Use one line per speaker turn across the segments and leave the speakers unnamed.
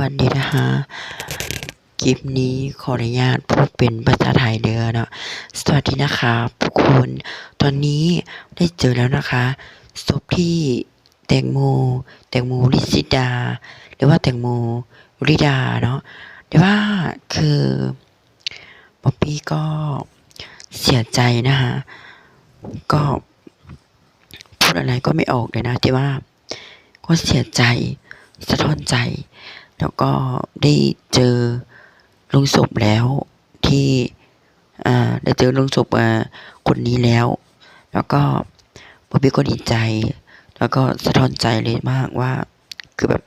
วัสดีนะคะคลิปนี้ขออนุญาตพูดเป็นภาษาไทยเด้อเนาะสวัสดีนะคะทุกคนตอนนี้ได้เจอแล้วนะคะศพที่แตงโม แตงโมลิซิดา หรือว่าแตงโมริดาเนาะแต่ว่าคือป๊อปปี้ก็เสียใจนะคะก็พูดอะไรก็ไม่ออกเลยนะที่ว่าก็เสียใจสะท้อนใจ แล้วก็ได้เจอลงศพแล้วที่อ่าได้เจอลงศพอ่าคนนี้แล้ว แล้วก็บ๊อบบี้ก็ดีใจ แล้วก็สะท้อนใจเลยมากว่า คือแบบ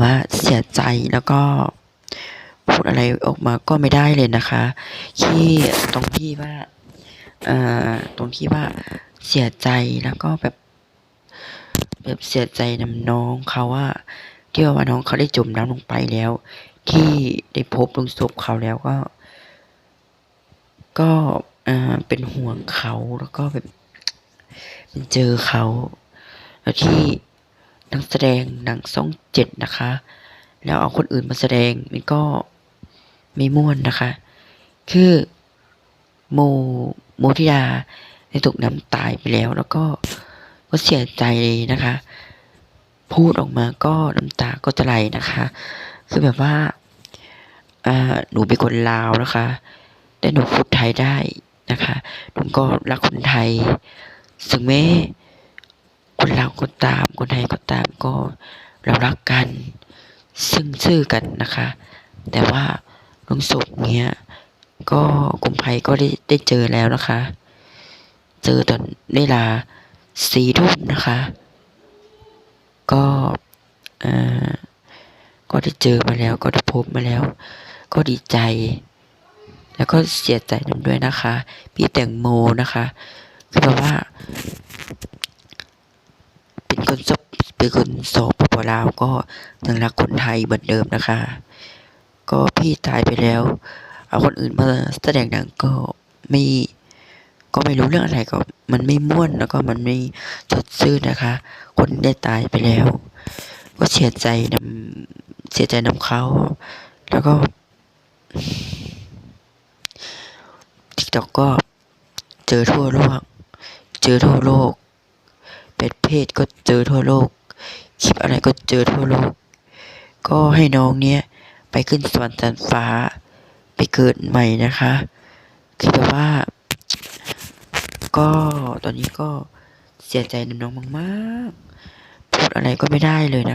ว่าเสียใจแล้วก็พูดอะไรออกมาก็ไม่ได้เลยนะคะที่ตรงที่ว่าเอ่อตรงที่ว่าเสียใจแล้วก็แบบ แบบเสียใจนำน้องเขาว่า ที่ว่าน้องเขาได้จมน้ำลงไปแล้ว ที่ได้พบลงศพเขาแล้วก็ ก็เป็นห่วงเขาแล้วก็แบบเจอเขา แล้วที่นักแสดงหนังช่องเจ็ดนะคะ แล้วเอาคนอื่นมาแสดงมันก็ไม่ม่วนนะคะ คือโมโมทิดาได้ตกน้ำตายไปแล้ว แล้วก็ก็เสียใจเลยนะคะ พูดออกมาก็น้ำตาก็จะไหลนะคะ คือแบบว่าหนูเป็นคนลาวนะคะ แต่หนูพูดไทยได้นะคะ หนูก็รักคนไทย ถึงแม้คนลาวก็ตาม คนไทยก็ตามก็เรารักกัน ซึ่งซื่อกันนะคะ แต่ว่าลงศพเนี้ย ก็กุมภัยก็ได้ได้เจอแล้วนะคะ เจอตอนเวลาสี่ทุ่มนะคะ ก็เออก็ได้เจอมาแล้ว ก็ได้พบมาแล้ว ก็ดีใจ แล้วก็เสียใจนำด้วยนะคะ พี่แตงโมนะคะคือแบบว่า เป็นคนสอบเป็นคนสอบปปลาวก็ยังรักคนไทยเหมือนเดิมนะคะ ก็พี่ตายไปแล้ว เอาคนอื่นมาแสดงหนังก็ไม่ ก็ไม่รู้เรื่องอะไรก็มันไม่ม่วนแล้วก็มันไม่สดชื่นนะคะ คนได้ตายไปแล้ว ก็เสียใจนำเสียใจนำเขา แล้วก็ทิกตอกก็เจอทั่วโลก เจอทั่วโลก เป็นเพศก็เจอทั่วโลก คลิปอะไรก็เจอทั่วโลก ก็ให้น้องเนี้ยไปขึ้นสวรรค์ชั้นฟ้าไปเกิดใหม่นะคะคือแบบว่า ก็ตอนนี้ก็เสียใจน้องมากๆพูดอะไรก็ไม่ได้เลยนะคะ